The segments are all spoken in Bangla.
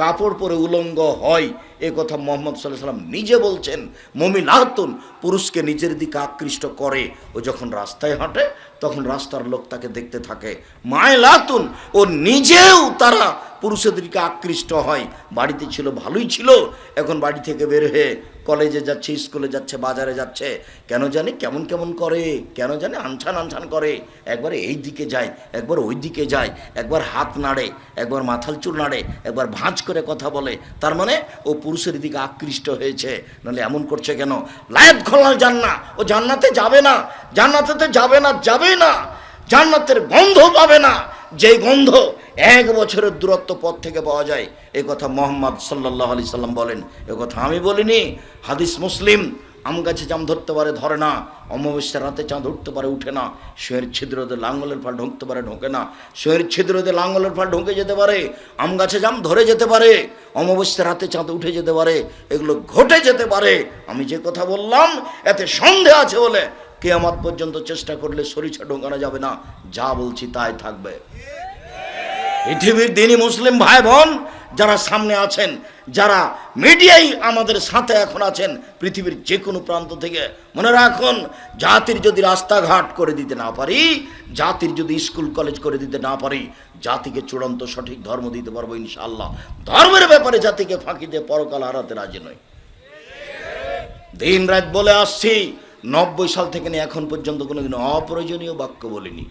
কাপড় পরে উলঙ্গ হয়। এ কথা মোহাম্মদ সাল্লাহ সাল্লাম নিজে বলছেন মমিন আহতুন পুরুষকে নিজের দিকে আকৃষ্ট করে। ও যখন রাস্তায় হাঁটে, তখন রাস্তার লোক তাকে দেখতে থাকে। মায় লাতুন ও নিজেও তারা পুরুষের দিকে আকৃষ্ট হয়। বাড়িতে ছিল, ভালোই ছিল। এখন বাড়ি থেকে বের হয়ে কলেজে যাচ্ছে, স্কুলে যাচ্ছে, বাজারে যাচ্ছে, কেন জানি, কেমন কেমন করে, কেন জানি আনছান আনছান করে। একবার এই দিকে যায়, একবার ওই দিকে যায়, একবার হাত নাড়ে, একবার মাথাল চুল নাড়ে, একবার ভাঁজ করে কথা বলে। তার মানে ও পুরুষের দিকে আকৃষ্ট হয়েছে। নাহলে এমন করছে কেন? লায়াত খোলাল জান্না ও জান্নাতে যাবে না জান্নাতেতে যাবে না যাবে না। জান্নাতের গন্ধ পাবে না। যেই গন্ধ এক বছরের দূরত্ব পথ থেকে পাওয়া যায়, এ কথা মোহাম্মদ সাল্লাহ আলি সাল্লাম বলেন। এ কথা আমি বলিনি। হাদিস মুসলিম, আম গাছে জাম ধরতে পারে, ধরে না। অমাবস্যার রাতে চাঁদ উঠতে পারে, উঠে না। শোয়ের ছিদ্রতে লাঙ্গলের ফাল ঢুকতে পারে, ঢোকে না। শোয়ের ছিদ্রতে লাঙ্গলের ফাল ঢুকে যেতে পারে, আম গাছে জাম ধরে যেতে পারে। অমাবস্যার রাতে চাঁদ উঠে যেতে পারে, এগুলো ঘটে যেতে পারে। আমি যে কথা বললাম, এতে সন্দেহ আছে বলে কেয়ামত পর্যন্ত চেষ্টা করলে সরিষা ঢোকানো যাবে না। যা বলছি তাই থাকবে। পৃথিবীর দিনই মুসলিম ভাই বোন যারা সামনে আছেন, যারা মিডিয়াই আমাদের সাথে এখন আছেন, পৃথিবীর যে কোনো প্রান্ত থেকে, মনে রাখুন, জাতির যদি রাস্তাঘাট করে দিতে না পারি, জাতির যদি স্কুল, কলেজ করে দিতে না পারি, জাতিকে চূড়ান্ত সঠিক ধর্ম দিতে পারব ইনশাআল্লাহ। ধর্মের ব্যাপারে জাতিকে ফাঁকি দিয়ে পরকাল হারাতে রাজি নয় দিন রাত বলে আসছি নব্বই সাল থেকে নিয়ে এখন পর্যন্ত কোনোদিন অপ্রয়োজনীয় বাক্য বলিনি।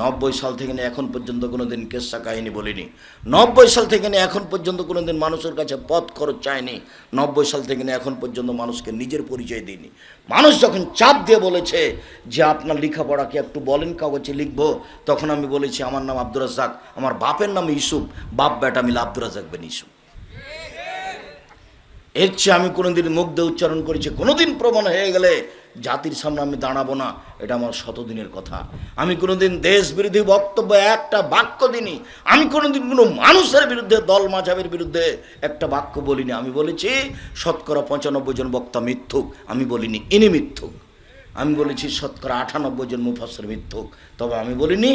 নব্বই সাল থেকে নিয়ে এখন পর্যন্ত কোনোদিন কেসা কাহিনী বলিনি। নব্বই সাল থেকে নিয়ে এখন পর্যন্ত কোনোদিন মানুষের কাছে পথ খরচ চায়নি। নব্বই সাল থেকে নিয়ে এখন পর্যন্ত মানুষকে নিজের পরিচয় দিইনি। মানুষ যখন চাপ দিয়ে বলেছে যে আপনার লেখাপড়াকে একটু বলেন কাগজে লিখব, তখন আমি বলেছি, আমার নাম আব্দুর রাজাক আমার বাপের নাম ইসুফ বাপ বেটা মিলে আব্দুর রাজাক বেন ইসুফ এর চেয়ে আমি কোনোদিন মুখ দিয়ে উচ্চারণ করেছি কোনোদিন প্রমাণ হয়ে গেলে জাতির সামনে আমি দাঁড়াবো না, এটা আমার শতদিনের কথা। আমি কোনোদিন দেশ বিরোধী বক্তব্য একটা বাক্য দিনই আমি কোনোদিন কোনো মানুষের বিরুদ্ধে, দল মাঝাবের বিরুদ্ধে একটা বাক্য বলিনি। আমি বলেছি, শতকরা পঁচানব্বই জন বক্তা মিথ্যুক, আমি বলিনি ইনি মিথ্যুক। আমি বলেছি, শতকরা আটানব্বই জন মুফাসের মিথ্যুক। তবে আমি বলিনি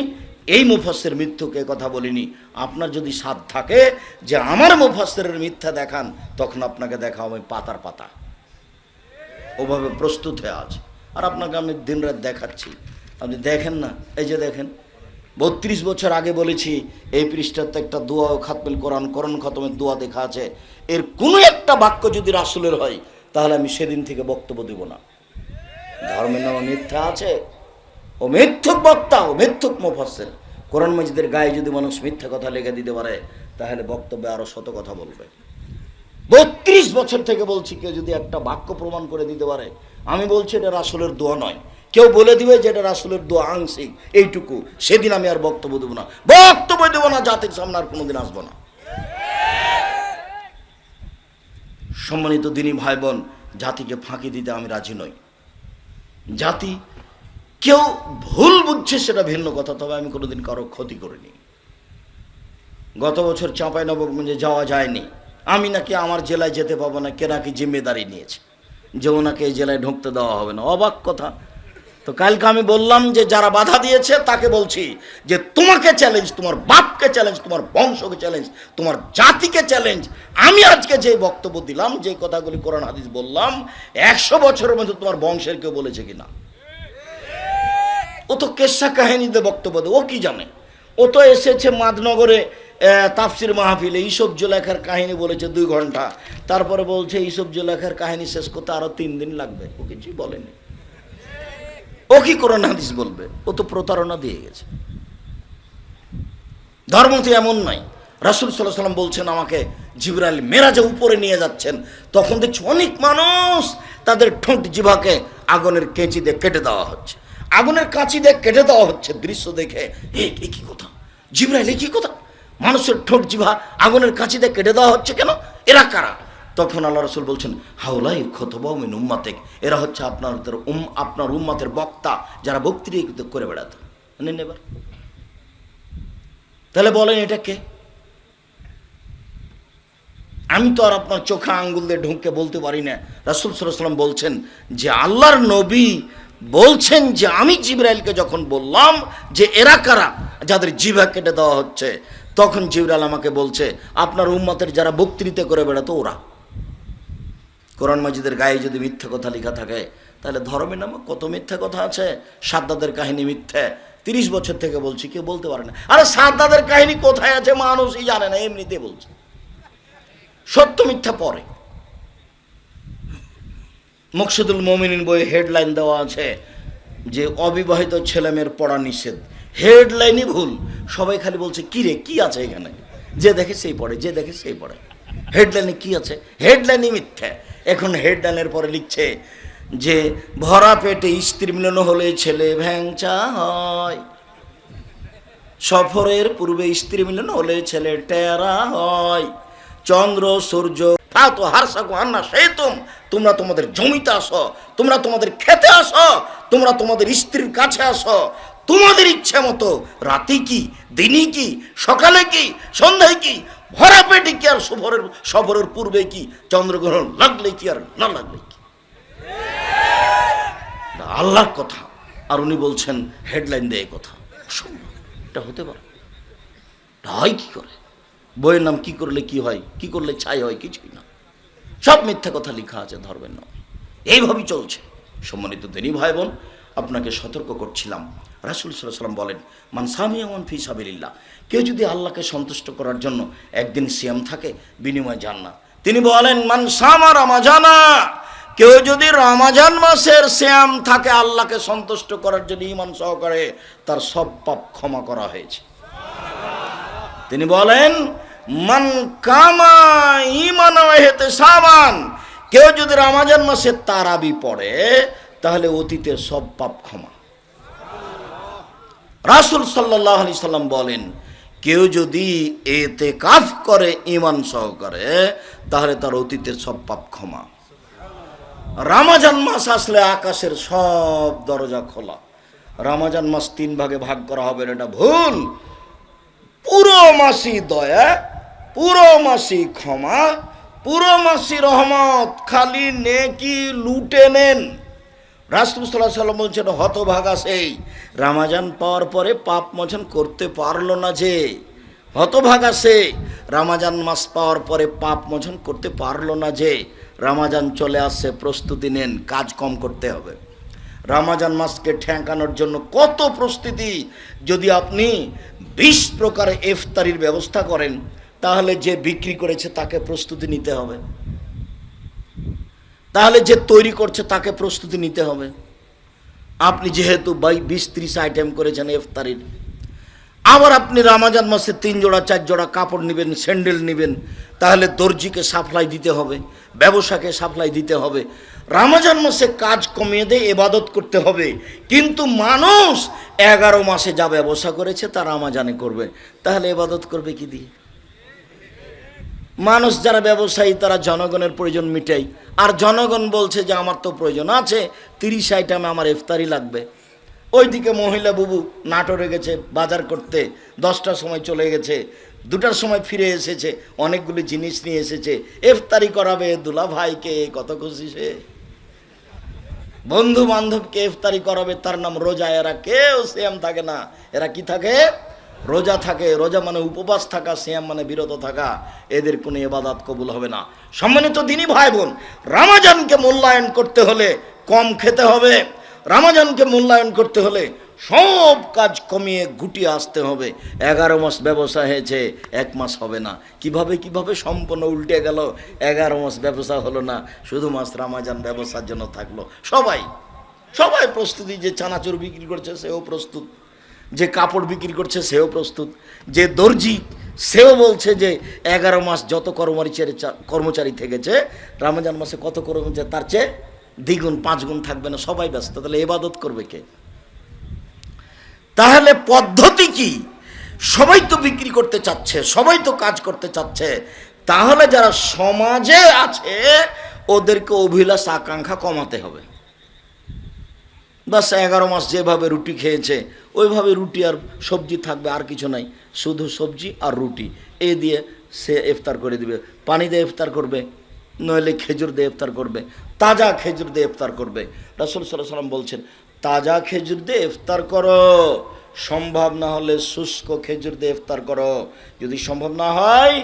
এই মুফাসের মিথ্যুকে কথা বলিনি। আপনার যদি সাধ থাকে যে আমার মুফাসের মিথ্যা দেখান, তখন আপনাকে দেখা হবে পাতার পাতা। ওভাবে প্রস্তুত হয়ে আছে। আর আপনাকে আমি দিনরাত দেখাচ্ছি। আপনি দেখেন না? এই যে দেখেন, বত্রিশ বছর আগে বলেছি, এই পৃষ্ঠাতে একটা দোয়া খাতমেল কোরআন করণ খতমের দোয়া দেখা আছে। এর কোনো একটা বাক্য যদি রাসুলের হয়, তাহলে আমি সেদিন থেকে বক্তব্য দেব না। ধর্মের নামে মিথ্যা আছে ও মিথ্যুক বক্তা, ও মিথ্যুক মুফাসের কোরআন মজিদের গায়ে যদি মানুষ মিথ্যা কথা লেগে দিতে পারে, তাহলে বক্তব্যে আরও শত কথা বলবে। বত্রিশ বছর থেকে বলছি, কেউ যদি একটা বাক্য প্রমাণ করে দিতে পারে, আমি বলছি এটা রাসুলের দোয়া নয়। কেউ বলে দিবে যে এটা রাসুলের দোয়া আংশিক, এইটুকু। সেদিন আমি আর বক্তব্য দেবো না। বক্তব্য দেবো না, জাতির সামনে আর কোনোদিন আসব না। সম্মানিত দিনী ভাই বোন, জাতিকে ফাঁকি দিতে আমি রাজি নই। জাতি কেউ ভুল বুঝছে সেটা ভিন্ন কথা, তবে আমি কোনোদিন কারও ক্ষতি করিনি। গত বছর চাঁপাই নবগঞ্জে যাওয়া যায়নি। আমি নাকি আমার জেলায় যেতে পাবো না, কে নাকি জিম্মেদারি নিয়েছে যে ওনাকে এই জেলায় ঢুকতে দেওয়া হবে না। অবাক কথা। তো কালকে আমি বললাম যে যারা বাধা দিয়েছে, তাকে বলছি যে তোমাকে চ্যালেঞ্জ তোমার বাপকে চ্যালেঞ্জ তোমার বংশকে চ্যালেঞ্জ তোমার জাতিকে চ্যালেঞ্জ আমি আজকে যে বক্তব্য দিলাম, যে কথাগুলি কোরআন হাদিস বললাম, একশো বছরের মধ্যে তোমার বংশের কেউ বলেছে কিনা? ও তো কেসা কাহিনীতে বক্তব্য দেয়, ও কি জানে? ও তো এসেছে মাদনগরে তাফসির মাহফিলে ইসব জোলেখার কাহিনী বলেছে দুই ঘণ্টা। তারপরে বলছে ইসব জোলেখার কাহিনী শেষ করতে আরও তিন দিন লাগবে। ও কিছুই বলেনি। ও কি কোরআন হাদিস বলবে? ও তো প্রতারণা দিয়ে গেছে। ধর্ম তো এমন নয়। রাসুল সাল্লাহ সাল্লাম বলছেন, আমাকে জিবরাইল মেরাজে উপরে নিয়ে যাচ্ছেন। তখন দেখছি অনেক মানুষ তাদের ঠোঁট জিভাকে আগুনের কেঁচি দিয়ে কেটে দেওয়া হচ্ছে। আগুনের কাঁচি দিয়ে কেটে দেওয়া হচ্ছে দৃশ্য দেখে। এ কি কথা? জিবরাইল কি কথা? মানুষের ঠোঁট জিভা আগুনের কাঁচি দিয়ে কেটে দেওয়া হচ্ছে কেন? এরা কারা? তখন আল্লাহ রসুল বলছেন, হাওলাই খতবাউমিন উম্মাতেক। এরা হচ্ছে আপনাদের উম, আপনার উম্মাতের বক্তা যারা বক্তৃতা করে বেড়াতো। নেন এবার। তাহলে বলেন এটা কে? আমি তো আর আপনার চোখা আঙ্গুল দিয়ে ঢুকে বলতে পারি না। রাসুল সাল্লাম বলছেন যে, আল্লাহর নবী বলছেন যে আমি জিব্রাইলকে যখন বললাম যে এরা কারা, যাদের জিভা কেটে দেওয়া হচ্ছে, তখন জিবরাল আমাকে বলছে, আপনার উম্মতের যারা বক্তৃতা করে বেড়াতো ওরা। কোরআন মাজিদের গায়ে যদি মিথ্যে কথা লেখা থাকে, তাহলে ধর্মের নামে কত মিথ্যে কথা আছে? সাদ্দাদের কাহিনী মিথ্যে। তিরিশ বছর থেকে বলছি, কেউ বলতে পারে না। আরে সাদ্দাদের কাহিনী কোথায় আছে মানুষই জানে না এমনিতে বলছে। সত্য মিথ্যা পরে। মকসুদুল মমিনিন বইয়ে হেডলাইন দেওয়া আছে যে অবিবাহিত ছেলেমেয়ের পড়া নিষেধ। হেডলাইনই ভুল। সবাই খালি বলছে, কি রে, কি আছে এখানে? যে দেখে সেই পড়ে, যে দেখে সেই পড়ে। হেডলাইনে কি আছে? হেডলাইনই মিথ্যে। এখন হেডলাইনের পরে লিখছে যে, ভরা পেটে স্ত্রী মিলন হলে ছেলে ভ্যাংচা হয়। সফরের পূর্বে স্ত্রী মিলন হলে ছেলে টেরা হয়। চন্দ্র, সূর্য তোমরা তোমাদের জমিতে আসো, তোমরা তোমাদের খেতে আসো, তোমরা তোমাদের স্ত্রীর কাছে আসো। তোমাদের ইচ্ছে মতো রাতে কি দিনই কি, সকালে কি, সন্ধ্যায় কি, ভরা পেটে কি আর সফরের সফরের পূর্বে কি, চন্দ্রগ্রহণ লাগলে কি আর না লাগলে কি? আল্লাহর কথা। আর উনি বলছেন হেডলাইন দেয় কথা। এটা হতে পারে। হয় কি করে? বইয়ের নাম কি করলে কি হয়? কি করলে ছাই হয়? কিছুই না। সব মিথ্যা কথা লেখা আছে ধর্মের নাম এইভাবেই চলছে। সম্মানিত দেনী ভাই বোন আপনাকে সতর্ক করছিলাম। রাসুল সাল্লাম বলেন, মান সামিয়ামান ফি সাবিল্লাহ কেউ যদি আল্লাহকে সন্তুষ্ট করার জন্য একদিন সিয়াম থাকে, বিনিময় যান না তিনি বলেন, মান সামা রামাজানা। কেউ যদি রমাজান মাসের শ্যাম থাকে, আল্লাহকে সন্তুষ্ট করার জন্য ইমান সহকারে তার সব পাপ ক্ষমা করা হয়েছে। তিনি বলেন মান কামা ইমান হেতে সাবান কেউ যদি রামাজান মাসে তারাবি পড়ে, তাহলে অতীতের সব পাপ ক্ষমা। রাসুল সাল্লাহ আলি সাল্লাম বলেন, কেউ যদি এতে কাফ করে ইমান সহকারে, তাহলে তার অতীতের সব পাপ ক্ষমা। রামাজান মাস আসলে আকাশের সব দরজা খোলা। রামাজান মাস তিন ভাগে ভাগ করা হবে, এটা ভুল। পুরো মাসি দয়া পুরো মাসি ক্ষমা, পুরো মাসি রহমত, খালি নেকি লুটে নেন। রাসুসাল্লাহ সাল্লাম বলছেন, হতভাগা সেই। রামাজান পাওয়ার পরে পাপ মোচন করতে পারল না যে। হতভাগা সে। রামাজান মাস পাওয়ার পরে পাপ মোচন করতে পারল না যে। রামাজান চলে আসছে, প্রস্তুতি নেন, কাজ কম করতে হবে। রামাজান মাসকে ঠেকানোর জন্য কত প্রস্তুতি? যদি আপনি বিশ প্রকারের ইফতারির ব্যবস্থা করেন তাহলে যে বিক্রি করেছে তাকে প্রস্তুতি নিতে হবে। তাহলে যে তৈরি করছে তাকে প্রস্তুতি নিতে হবে। আপনি যেহেতু বাই বিশ ত্রিশ আইটেম করেছেন ইফতারির। আবার আপনি রামাজান মাসে তিন জোড়া, চার জোড়া কাপড় নেবেন, স্যান্ডেল নেবেন, তাহলে দর্জিকে সাপ্লাই দিতে হবে, ব্যবসাকে সাপ্লাই দিতে হবে। রামাজান মাসে কাজ কমিয়ে দিয়ে এবাদত করতে হবে। কিন্তু মানুষ এগারো মাসে যা ব্যবসা করেছে তা রামাজানে করবে। তাহলে এবাদত করবে কি দিয়ে? মানুষ যারা ব্যবসায়ী, তারা জনগণের প্রয়োজন মিটাই। আর জনগণ বলছে যে, আমার তো প্রয়োজন আছে, তিরিশ আইটেমে আমার ইফতারি লাগবে। ওইদিকে মহিলা বুবু নাটোরে গেছে বাজার করতে দশটার সময় চলে গেছে, দুটার সময় ফিরে এসেছে, অনেকগুলি জিনিস নিয়ে এসেছে এফতারি করাবে দুলা ভাইকে, কত খুশি সে। বন্ধু বান্ধবকে ইফতারি করাবে, তার নাম রোজা এরা কেউ সেম থাকে না। এরা কি থাকে? রোজা থাকে, রোজা মানে উপবাস থাকা, সিয়াম মানে বিরত থাকা, এদের কোনো এবাদাত কবুল হবে না। সম্মানিত দিনই ভাই বোন রামাজানকে মূল্যায়ন করতে হলে কম খেতে হবে, রামাজানকে মূল্যায়ন করতে হলে সব কাজ কমিয়ে গুটিয়ে আসতে হবে। এগারো মাস ব্যবসা হয়েছে, এক মাস হবে না। কীভাবে কীভাবে সম্পূর্ণ উল্টে গেল, এগারো মাস ব্যবসা হলো না শুধু মাস রামাজান ব্যবসার জন্য থাকল। সবাই সবাই প্রস্তুতি যে চানাচুর বিক্রি করছে, সেও প্রস্তুত। যে কাপড় বিক্রি করছে, সেও প্রস্তুত। যে দর্জি, সেও বলছে যে এগারো মাস যত কর্মচারী কর্মচারী থেকেছে, রামাজান মাসে কত কর্মচারী, তার চেয়ে দ্বিগুণ পাঁচ গুণ থাকবে না, সবাই ব্যস্ত। তাহলে এবাদত করবে কে? তাহলে পদ্ধতি কি? সবাই তো বিক্রি করতে চাচ্ছে, সবাই তো কাজ করতে চাচ্ছে। তাহলে যারা সমাজে আছে, ওদেরকে অভিলাষ আকাঙ্ক্ষা কমাতে হবে। বাস এগারো মাস যেভাবে রুটি খেয়েছে, ওইভাবে রুটি আর সবজি থাকবে, আর কিছু নাই। শুধু সবজি আর রুটি। এ দিয়ে সে ইফতার করে দিবে। পানি দিয়ে ইফতার করবে, নইলে খেজুর দিয়ে ইফতার করবে, তাজা খেজুর দিয়ে ইফতার করবে। রাসুল সাল্লাহ সাল্লাম বলছেন, তাজা খেজুর দিয়ে ইফতার করো। সম্ভব না হলে শুষ্ক খেজুর দিয়ে ইফতার করো। যদি সম্ভব না হয়,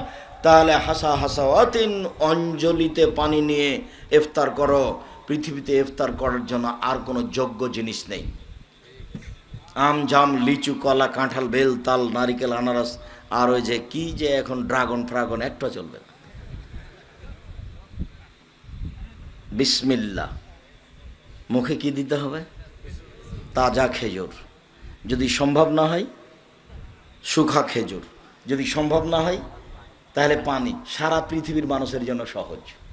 তাহলে হাসা হাসা অতিন অঞ্জলিতে পানি নিয়ে ইফতার করো। পৃথিবীতে ইফতার করার জন্য আর কোনো যোগ্য জিনিস নেই। আম, জাম, লিচু, কলা, কাঁঠাল, বেল, তাল, নারিকেল, আনারস, আর ওই যে কি যে এখন ড্রাগন ফ্রাগন, একটা চলবে না। বিসমিল্লা মুখে কি দিতে হবে? তাজা খেজুর। যদি সম্ভব না হয়, সুখা খেজুর। যদি সম্ভব না হয়, তাহলে পানি। সারা পৃথিবীর মানুষের জন্য সহজ।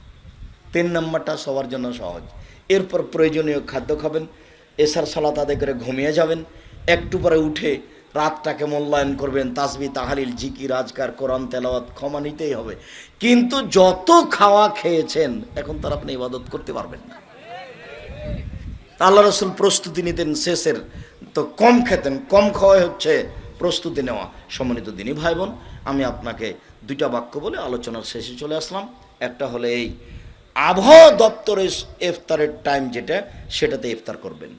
তিন নম্বরটা সবার জন্য সহজ। এরপর প্রয়োজনীয় খাদ্য খাবেন, এসার সালাত আদায় করে ঘুমিয়ে যাবেন, একটু পরে উঠে রাতটাকে মূল্যায়ন করবেন, তাসবি, তাহালিল জিকি রাজকার কোরআন, তেলাওয়াত ক্ষমা নিতেই হবে। কিন্তু যত খাওয়া খেয়েছেন, এখন তার আপনি ইবাদত করতে পারবেন না। আল্লাহ রসুল প্রস্তুতি নিতেন শেষের, তো কম খেতেন, কম খাওয়াই হচ্ছে প্রস্তুতি নেওয়া। সম্মানিত দিনই ভাই বোন, আমি আপনাকে দুইটা বাক্য বলে আলোচনার শেষে চলে আসলাম। একটা হলে এই আবহাওয়া দপ্তরের ইফতারের টাইম যেটা, সেটাতে ইফতার করবেন।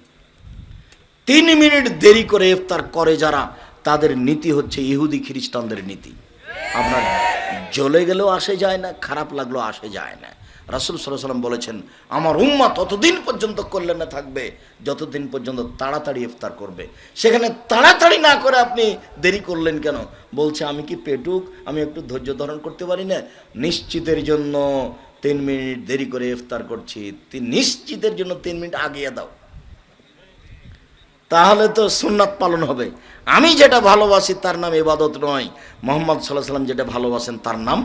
তিন মিনিট দেরি করে ইফতার করে যারা, তাদের নীতি হচ্ছে ইহুদি খ্রিস্টানদের নীতি। আপনার জ্বলে গেলেও আসে যায় না, খারাপ লাগলেও আসে যায় না। রাসুল সাল্লাম বলেছেন, আমার উম্মা ততদিন পর্যন্ত কল্যাণে থাকবে, যতদিন পর্যন্ত তাড়াতাড়ি ইফতার করবে। সেখানে তাড়াতাড়ি না করে আপনি দেরি করলেন কেন? বলছে, আমি কি পেটুক? আমি একটু ধৈর্য ধারণ করতে পারি না? নিশ্চিতের জন্য তিন মিনিট দেরি করে ইফতার করছি। নিশ্চিতের জন্য তিন মিনিট আগিয়ে দাও। তাহলে তো সুন্নাত পালন হবে। আমি যেটা ভালোবাসি তার নাম ইবাদত নয়। মোহাম্মদ সাল্লাহ সাল্লাম যেটা ভালোবাসেন তার নাম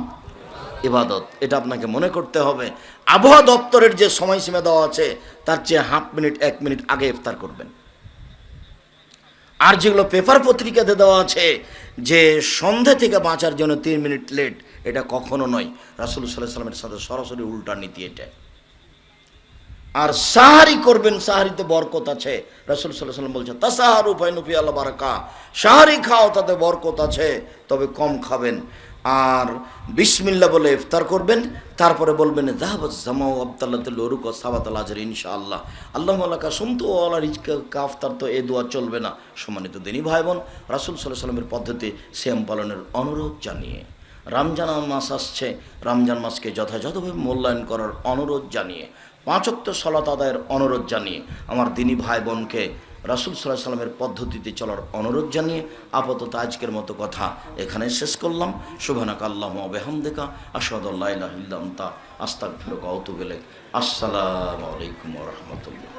ইবাদত। এটা আপনাকে মনে করতে হবে। আবহাওয়া দপ্তরের যে সময়সীমা দেওয়া আছে, তার চেয়ে হাফ মিনিট, এক মিনিট আগে ইফতার করবেন। আর যেগুলো পেপার পত্রিকাতে দেওয়া আছে, যে সন্ধে থেকে বাঁচার জন্য তিন মিনিট লেট, এটা কখনো নয়। রাসুল সাল্লাহ সাল্লামের সাথে সরাসরি উল্টা নীতি এটা। আর সাহারি করবেন, সাহারিতে বরকত আছে। রাসুল সাল্লাহ সাল্লাম বলছে তা সাহার উপায় নুফি আল্লাহ বারাকা। সাহারি খাও, তাতে বরকত আছে, তবে কম খাবেন। আর বিসমিল্লা বলে ইফতার করবেন, তারপরে বলবেন জাহাবাজ জামাও আবতাল্লাতুল ওরুক সাবাত আল আজর ইনশাআল্লাহ। আল্লাহ আল্লাহ সুমতু আল্লাহ রিজকা কাফতার তো এ দোয়া চলবে না। সম্মানিত দিনী ভাই বোন রাসুল সাল্লাহ সাল্লামের পদ্ধতি শ্যাম পালনের অনুরোধ জানিয়ে, রমজান মাস আসছে, রমজান মাসকে যথাযথভাবে মূল্যায়ন করার অনুরোধ জানিয়ে, পাঁচক্ত সলাত আদায়ের অনুরোধ জানিয়ে, আমার দিনী ভাই বোনকে রাসুল সাল্লাহ সাল্লামের পদ্ধতিতে চলার অনুরোধ জানিয়ে আপাতত আজকের মতো কথা এখানে শেষ করলাম। শুভনাক আল্লাহ বেহামদেকা আসাদুল্লাহ ইল্লান্তা আস্তাক ফিরক অতু গেলে আসসালামু আলাইকুম রহমতুল্লাহ।